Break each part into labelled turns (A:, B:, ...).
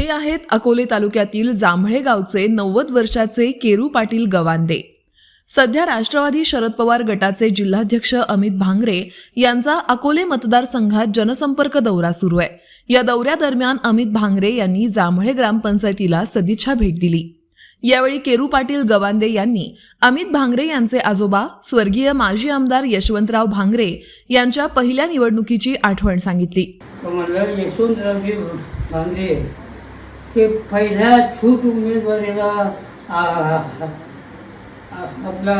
A: हे आहेत अकोले तालुक्यातील जांभळे गावचे नव्वद वर्षाचे केरू पाटील गवांदे. सध्या राष्ट्रवादी शरद पवार गटाचे जिल्हाध्यक्ष अमित भांगरे यांचा अकोले मतदारसंघात जनसंपर्क दौरा सुरू आहे. या दौऱ्यादरम्यान अमित भांगरे यांनी जांभळे ग्रामपंचायतीला सदिच्छा भेट दिली. यावेळी केरू पाटील गवांदे यांनी अमित भांगरे यांचे आजोबा स्वर्गीय माजी आमदार यशवंतराव भांगरे यांच्या पहिल्या निवडणुकीची आठवण सांगितली.
B: की पहिल्या छूट उमेदवारीला आपला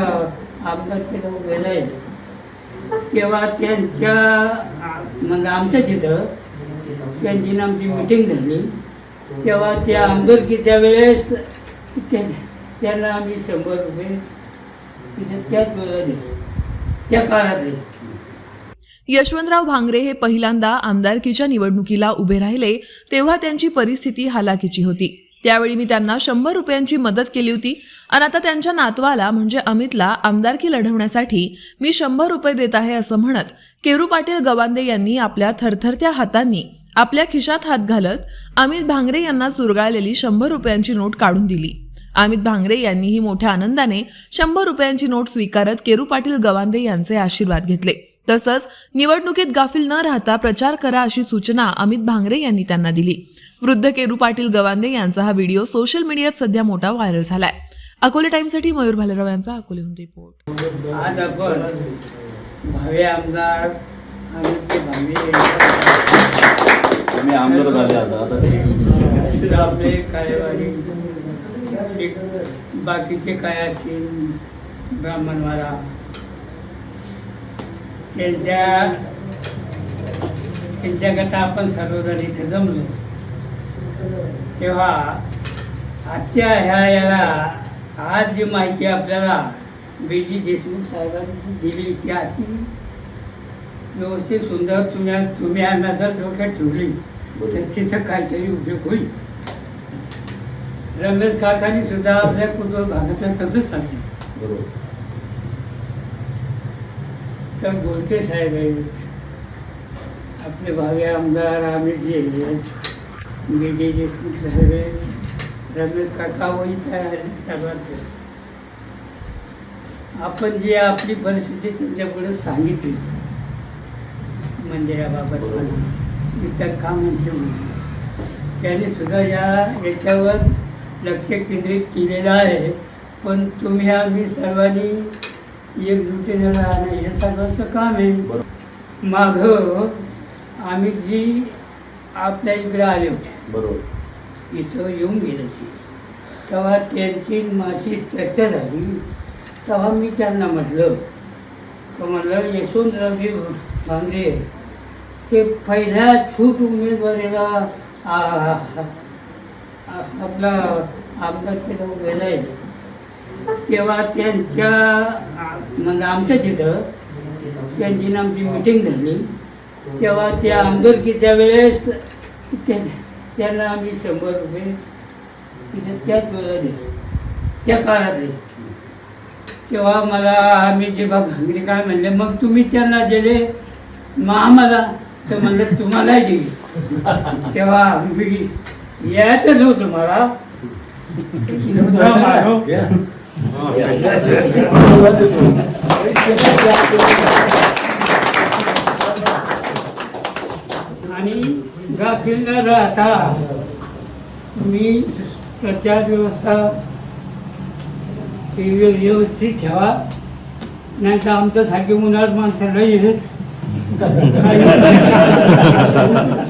B: आमदार तिथं उभेला तेव्हा त्यांच्या म्हणजे आमच्या तिथं त्यांची ना आमची मिटिंग झाली. तेव्हा त्या आमदारकीच्या वेळेस त्या त्यांना आम्ही शंभर रुपये त्याच वेळेला दिले. त्या काळातले
A: यशवंतराव भांगरे हे पहिल्यांदा आमदारकीच्या निवडणुकीला उभे राहिले तेव्हा त्यांची परिस्थिती हालाकीची होती. त्यावेळी मी त्यांना शंभर रुपयांची मदत केली होती आणि आता त्यांच्या नातवाला म्हणजे अमितला आमदारकी लढवण्यासाठी मी शंभर रुपये देत आहे असं म्हणत केरू पाटील गवांदे यांनी आपल्या थरथरत्या हातांनी आपल्या खिशात हात घालत अमित भांगरे यांना चुरगाळलेली शंभर रुपयांची नोट काढून दिली. अमित भांगरे यांनीही मोठ्या आनंदाने शंभर रुपयांची नोट स्वीकारत केरू पाटील गवांदे यांचे आशीर्वाद घेतले. तसंच निवडणुकीत गाफील न राहता प्रचार करा अशी सूचना अमित भांगरे यांनी त्यांना दिली. वृद्ध केरू पाटील गवांदे यांचा हा व्हिडिओ सोशल मीडियात सध्या मोठा व्हायरल झालाय. अकोले टाइम्ससाठी मयूर भालेराव यांचा अकोलेहून रिपोर्ट.
B: आज आपण भावे आमदार
C: आम्ही आमदार झाले आता
B: आपले कार्यवाही. बाकीचे काय असतील ब्राह्मणवाला त्यांच्या त्यांच्याकरता आपण सर्वजण इथे जमलो. तेव्हा आजच्या ह्या याला आज जी माहिती आपल्याला बी जी देशमुख साहेबांनी दिली ती अति व्यवस्थित सुंदर तुम्ही तुम्ही आम्हाला जर डोक्यात ठेवली तर तिचं काहीतरी उपयोग होईल. रमेश काकांनी सुद्धा आपल्या कुटुंब भागातलं सगळं सांगितलं.
C: बरोबर
B: तर साहेब आहेत आपले भावी आमदार आम्ही जे विजय देशमुख साहेब आहेत रमेश काका वही तयार सर्वांचे आपण जे आपली परिस्थिती त्यांच्यापुढे सांगितली मंदिराबाबत म्हणा इतर कामांचे म्हणून त्यांनी सुद्धा या याच्यावर लक्ष केंद्रित केलेलं आहे पण तुम्ही आम्ही सर्वांनी एकजुटीने राहणं हे सर्वांचं काम आहे. मागं आम्ही जी आपल्या इकडे आले होते
C: बरोबर.
B: इथं येऊन गेले ते तेव्हा त्यांची माझी चर्चा झाली. तेव्हा मी त्यांना म्हटलं तर म्हणलं यशवंतरावजी भांगरे हे पहिल्या छूट उमेदवारीला आपला आमदार केला उभेला आहे तेव्हा त्यांच्या म्हणजे आमच्या तिथं त्यांची ना आमची मिटिंग झाली. तेव्हा त्या आमदारकीच्या वेळेस त्या त्यांना आम्ही शंभर रुपये तिथे त्याच वेळेला दिले. त्या काळातले तेव्हा मला आम्ही जे बघ भांगरे काय म्हणले मग तुम्ही त्यांना दिले मग आम्हाला. तर म्हणलं तुम्हालाही दिली. तेव्हा मी यायचंच होतं मला. आणि गाफील न राहता तुम्ही प्रचार व्यवस्था ही व्यवस्थित ठेवा. नाही तर आमच्यासारखे उन्हाळ माणसं नाही आहेत